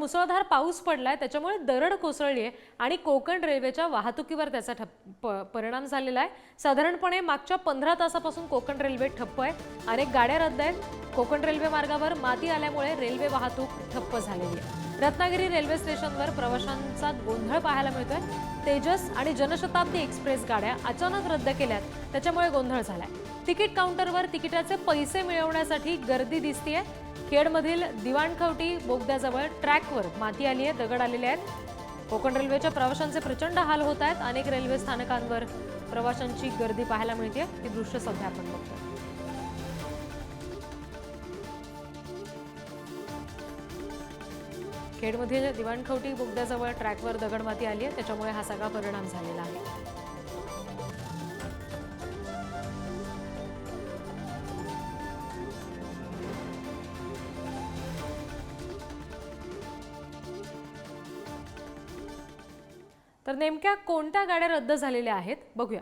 मुसळधार पाऊस पडलाय त्याच्यामुळे दरड कोसळली आहे आणि कोकण रेल्वेच्या वाहतुकीवर त्याचा ठप्प प- परिणाम झालेला आहे. साधारणपणे मागच्या पंधरा तासापासून कोकण रेल्वे ठप्प आहे. अनेक गाड्या रद्द आहेत. कोकण रेल्वे मार्गावर माती आल्यामुळे रेल्वे वाहतूक ठप्प झालेली आहे. रत्नागिरी रेल्वे स्टेशनवर प्रवाशांचा गोंधळ पाहायला मिळतोय. तेजस आणि जनशताब्दी एक्सप्रेस गाड्या अचानक रद्द केल्यात. त्याच्यामुळे गोंधळ झालाय. तिकीट काउंटरवर तिकिटाचे पैसे मिळवण्यासाठी गर्दी दिसतीये. खेडमधील दिवाणखवटी बोगद्याजवळ ट्रॅकवर माती आली आहे दगड आलेले आहेत. कोकण रेल्वेच्या प्रवाशांचे प्रचंड हाल होत आहेत. अनेक रेल्वे स्थानकांवर प्रवाशांची गर्दी पाहायला मिळते ती दृश्य सध्या आपण बघतो खेडमध्ये दिवाणखवटी बोगद्याजवळ ट्रॅकवर दगडमाती आली आहे. त्याच्यामुळे हा सगळा परिणाम झालेला आहे. तर नेमक्या कोणत्या गाड्या रद्द झालेल्या आहेत? बघूया.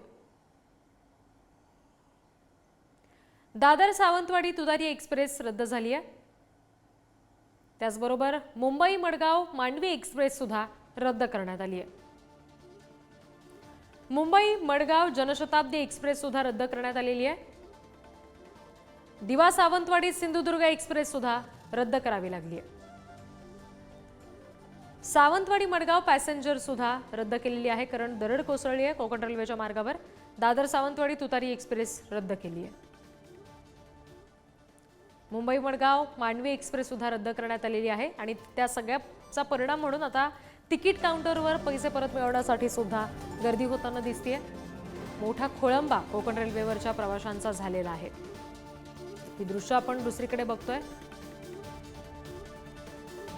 दादर सावंतवाडी तुदारी एक्सप्रेस रद्द झाली आहे. त्याचबरोबर मुंबई मडगाव मांडवी एक्सप्रेस सुद्धा रद्द करण्यात आली आहे. मुंबई मडगाव जनशताब्दी एक्सप्रेस सुद्धा रद्द करण्यात आलेली आहे. दिवा सावंतवाडी सिंधुदुर्ग एक्सप्रेस सुद्धा रद्द करावी लागली आहे. सावंतवाडी मडगाव पॅसेंजर सुद्धा रद्द केलेली आहे कारण दरड कोसळली आहे कोकण रेल्वेच्या मार्गावर. दादर सावंतवाडी तुतारी एक्सप्रेस रद्द केली आहे. मुंबई मडगाव मांडवी एक्सप्रेस सुद्धा रद्द करण्यात आलेली आहे आणि त्या सगळ्याचा परिणाम म्हणून आता तिकीट काउंटरवर पैसे परत मिळवण्यासाठी सुद्धा गर्दी होताना दिसतीये. मोठा खोळंबा कोकण रेल्वेवरच्या प्रवाशांचा झालेला आहे. ही दृश्य आपण दुसरीकडे बघतोय.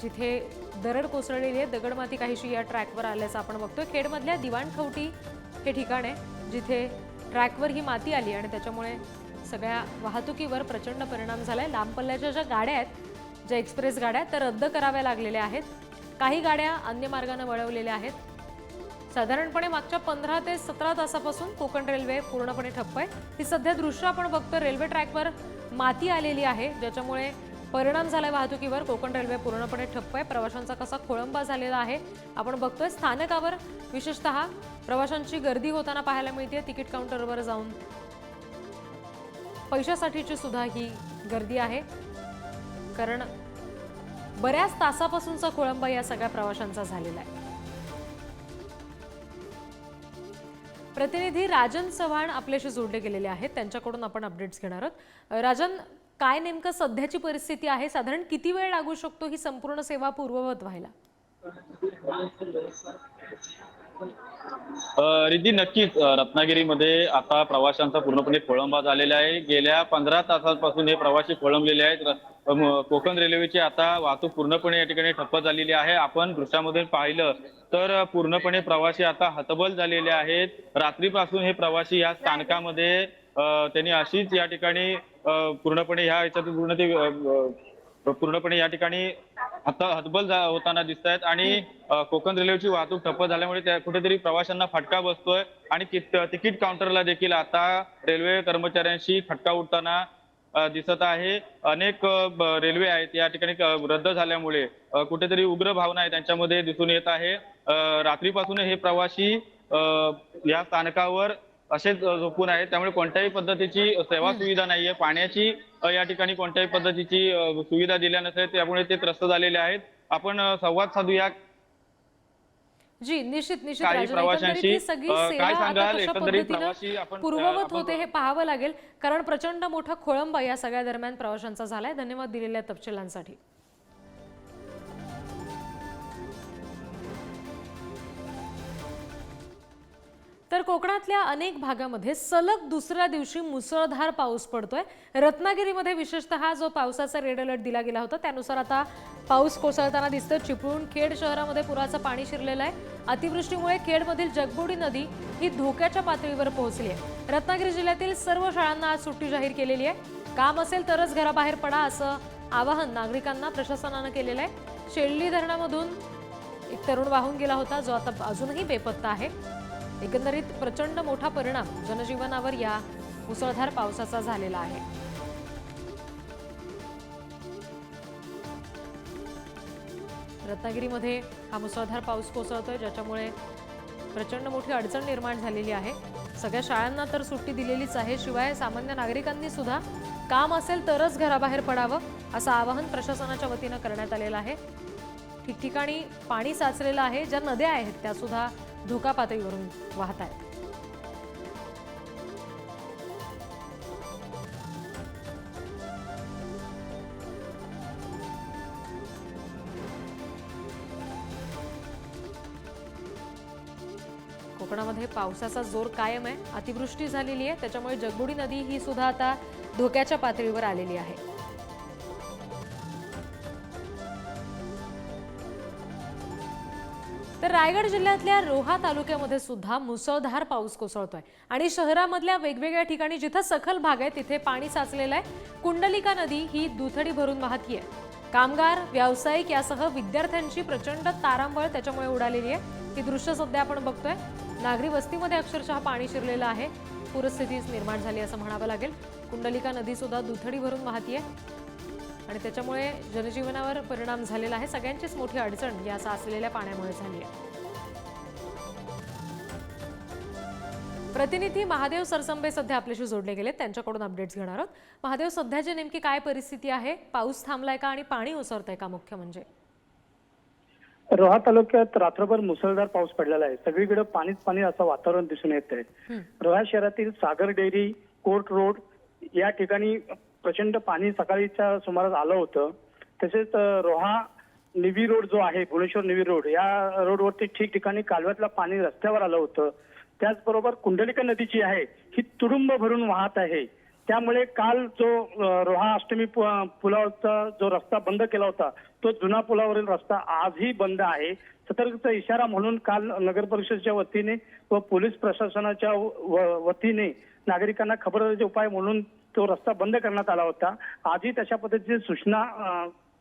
जिथे दरड कोसळलेली आहे. दगडमाती काहीशी या ट्रॅकवर आल्याचं आपण बघतोय. खेडमधल्या दिवाणखवटी हे ठिकाण आहे जिथे ट्रॅकवर ही माती आली आणि त्याच्यामुळे सगळ्या वाहतुकीवर प्रचंड परिणाम झाला आहे लांब पल्ल्याच्या ज्या गाड्या आहेत ज्या एक्सप्रेस गाड्या आहेत त्या रद्द कराव्या लागलेल्या आहेत. काही गाड्या अन्य मार्गाने वळवलेल्या आहेत. साधारणपणे मागच्या पंधरा ते सतरा तासापासून कोकण रेल्वे पूर्णपणे ठप्प आहे. ही सध्या दृश्य आपण बघतो रेल्वे ट्रॅकवर माती आलेली आहे ज्याच्यामुळे परिणाम झालाय वाहतुकीवर. कोकण रेल्वे पूर्णपणे ठप्प आहे. प्रवाशांचा कसा खोळंबा झालेला आहे आपण बघतोय. स्थानकावर विशेषतः प्रवाशांची गर्दी होताना पाहायला मिळते. तिकीट काउंटरवर जाऊन पैशासाठीची सुद्धा ही गर्दी आहे. कारण बऱ्याच तासापासूनचा खोळंबा या सगळ्या प्रवाशांचा झालेला आहे. प्रतिनिधी राजन चव्हाण आपल्याशी जोडले गेलेले आहेत. त्यांच्याकडून आपण अपडेट्स घेणार आहोत. राजन काय नेमकं सध्याची परिस्थिती आहे? साधारण किती वेळ लागू शकतो ही संपूर्ण सेवा पूर्ववत व्हायला? रिद्धी नक्कीच रत्नागिरीमध्ये आता प्रवाशांचा पूर्णपणे खोळंबा झालेला आहे. गेल्या पंधरा तासांपासून हे प्रवासी खोळंबलेले आहेत. कोकण रेल्वेची आता वाहतूक पूर्णपणे या ठिकाणी ठप्प झालेली आहे. आपण दृश्यामध्ये पाहिलं तर पूर्णपणे प्रवासी आता हतबल झालेले आहेत. रात्रीपासून हे प्रवासी या स्थानकामध्ये त्यांनी अशीच या ठिकाणी पूर्णपणे ह्या याच्यातून पूर्ण ते पूर्णपणे या ठिकाणी आता हतबल होताना दिसत आहेत आणि कोकण रेल्वेची वाहतूक ठप्प झाल्यामुळे त्या कुठेतरी प्रवाशांना फटका बसतोय आणि तिकीट काउंटरला देखील आता रेल्वे कर्मचाऱ्यांशी फटका उडताना अ, दिसत आहे. अनेक रेल्वे आहेत या ठिकाणी रद्द झाल्यामुळे कुठेतरी उग्र भावना आहे त्यांच्यामध्ये दिसून येत आहे. रात्रीपासून हे प्रवासी या स्थानकावर असेच झोपून आहेत. त्यामुळे कोणत्याही पद्धतीची सेवा सुविधा नाहीये. पाण्याची या ठिकाणी कोणत्याही पद्धतीची सुविधा दिल्या नसते त्यामुळे ते त्रस्त झालेले आहेत. आपण संवाद साधूया. जी निश्चित निश्चित. प्रवाशांशी, सगळी काय सांगाल? पूर्ववत होते हे पाहावं लागेल. कारण प्रचंड मोठा खोळंबा या सगळ्या दरम्यान प्रवाशांचा झालाय. धन्यवाद दिलेल्या तपशिलांसाठी. तर कोकणातल्या अनेक भागामध्ये सलग दुसऱ्या दिवशी मुसळधार पाऊस पडतोय. रत्नागिरीमध्ये विशेषतः जो पावसाचा रेड अलर्ट दिला गेला होता त्यानुसार आता पाऊस कोसळताना दिसतं चिपळूण खेड शहरामध्ये पुराचं पाणी शिरलेलं आहे. अतिवृष्टीमुळे खेडमधील जगबुडी नदी ही धोक्याच्या पातळीवर पोहोचली आहे. रत्नागिरी जिल्ह्यातील सर्व शाळांना आज सुट्टी जाहीर केलेली आहे. काम असेल तरच घराबाहेर पडा असं आवाहन नागरिकांना प्रशासनानं केलेलं आहे. शेल्ली धरणामधून एक तरुण वाहून गेला होता जो आता अजूनही बेपत्ता आहे. एकंदरीत प्रचंड मोठा परिणाम जनजीवनावर या मुसळधार पावसाचा झालेला आहे. रत्नागिरीमध्ये हा मुसळधार पाऊस कोसळतोय ज्याच्यामुळे प्रचंड मोठी अडचण निर्माण झालेली आहे. सगळ्या शाळांना तर सुट्टी दिलेलीच आहे शिवाय सामान्य नागरिकांनी सुद्धा काम असेल तरच घराबाहेर पडावं असं आवाहन प्रशासनाच्या वतीनं करण्यात आलेलं आहे. ठिकठिकाणी पाणी साचलेलं आहे ज्या नद्या आहेत त्या सुद्धा धोका पातळीवरून वाहत आहेत कोकणामध्ये पावसाचा जोर कायम आहे. अतिवृष्टी झालेली आहे. त्याच्यामुळे जगबुडी नदी ही सुद्धा आता धोक्याच्या पातळीवर आलेली आहे. रायगड जिल्ह्यातल्या रोहा तालुक्यामध्ये सुद्धा मुसळधार पाऊस कोसळतोय. आणि शहरामधल्या वेगवेगळ्या ठिकाणी जिथं सखल भाग आहे तिथे पाणी साचलेलं आहे. कुंडलिका नदी ही दुथडी भरून वाहतीये. कामगार व्यावसायिक यासह विद्यार्थ्यांची प्रचंड तारांबळ त्याच्यामुळे उडालेली आहे. ही दृश्य सध्या आपण बघतोय. नागरी वस्तीमध्ये अक्षरशः पाणी शिरलेलं आहे. पूरस्थितीच निर्माण झाली असं म्हणावं लागेल. कुंडलिका नदी सुद्धा दुथडी भरून वाहतीये. आणि त्याच्यामुळे जनजीवनावर परिणाम झालेला आहे. सगळ्यांचीच मोठी अडचण या साचलेल्या पाण्यामुळे झाली आहे. प्रतिनिधी महादेव सरसंबे सध्या आपल्याशी जोडले गेले त्यांच्याकडून अपडेट्स घेणार आहोत. महादेव सध्याची नेमकी काय परिस्थिती आहे? पाऊस थांबलाय का आणि पाणी ओसरतंय का मुख्य म्हणजे? रोहा तालुक्यात रात्रभर मुसळधार पाऊस पडलेला आहे. सगळीकडे पाणीच पाणी असं वातावरण दिसून येत आहे. रोहा शहरातील सागर डेअरी कोर्ट रोड या ठिकाणी प्रचंड पाणी सकाळीच्या सुमारास आलं होतं. तसेच रोहा निवी रोड जो आहे भुवनेश्वर निवी रोड या रोडवरती ठिकठिकाणी कालव्यातलं पाणी रस्त्यावर आलं होतं. त्याचबरोबर कुंडलिका नदी जी आहे ही तुडुंब भरून वाहत आहे. त्यामुळे काल जो रोहा अष्टमी पु- पुलावरचा जो रस्ता बंद केला होता तो जुना पुलावरील रस्ता आजही बंद आहे. सतर्कचा इशारा म्हणून काल नगर परिषदेच्या वतीने व पोलीस प्रशासनाच्या वतीने नागरिकांना खबरदारीचे उपाय म्हणून तो रस्ता बंद करण्यात आला होता. आजही तशा पद्धतीची सूचना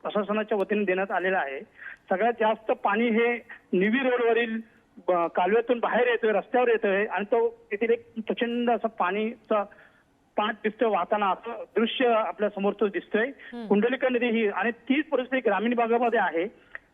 प्रशासनाच्या वतीने देण्यात आलेला आहे. सगळ्यात जास्त पाणी हे निवी रोडवरील कालव्यातून बाहेर येतोय रस्त्यावर येतोय आणि तो तेथील एक प्रचंड असं पाणीचा पाठ दिसतोय वाहताना असं दृश्य आपल्या समोरच दिसतोय. कुंडलिका नदी ही आणि तीच परिस्थिती ग्रामीण भागामध्ये आहे.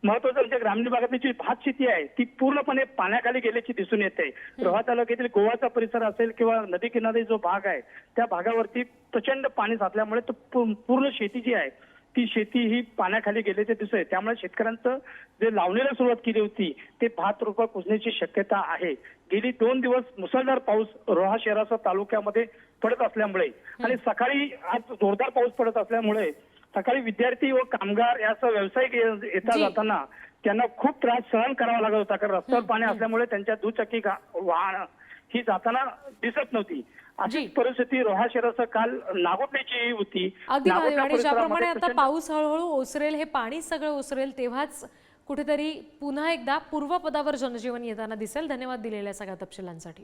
महत्वाचं म्हणजे ग्रामीण भागातली जी भात शेती आहे ती पूर्णपणे पाण्याखाली गेल्याची दिसून येते. रोहा तालुक्यातील गोवाचा परिसर असेल किंवा नदी किनारी जो भाग आहे त्या भागावरती प्रचंड पाणी साचल्यामुळे तो पूर्ण शेती जी आहे ती शेती ही पाण्याखाली गेल्याचे दिसत आहे त्यामुळे शेतकऱ्यांचं जे लावणीला सुरुवात केली होती ते भात रोपं कुजण्याची शक्यता आहे गेली दोन दिवस मुसळधार पाऊस रोहा शहराच्या तालुक्यामध्ये पडत असल्यामुळे आणि सकाळी आज जोरदार पाऊस पडत असल्यामुळे सकाळी विद्यार्थी व कामगार यासह व्यावसायिक येता. जाताना त्यांना खूप त्रास सहन करावा लागत होता कारण रस्त्यावर पाणी असल्यामुळे त्यांच्या दुचाकी वाहन ही जाताना दिसत नव्हती. अशीच परिस्थिती रोहा शहराचं काल नागोटण्याची होती. अगदी आणि ज्याप्रमाणे आता पाऊस हळूहळू ओसरेल हे पाणी सगळं ओसरेल तेव्हाच कुठेतरी पुन्हा एकदा पूर्वपदावर जनजीवन येताना दिसेल. धन्यवाद दिलेल्या सगळ्या तपशिलांसाठी.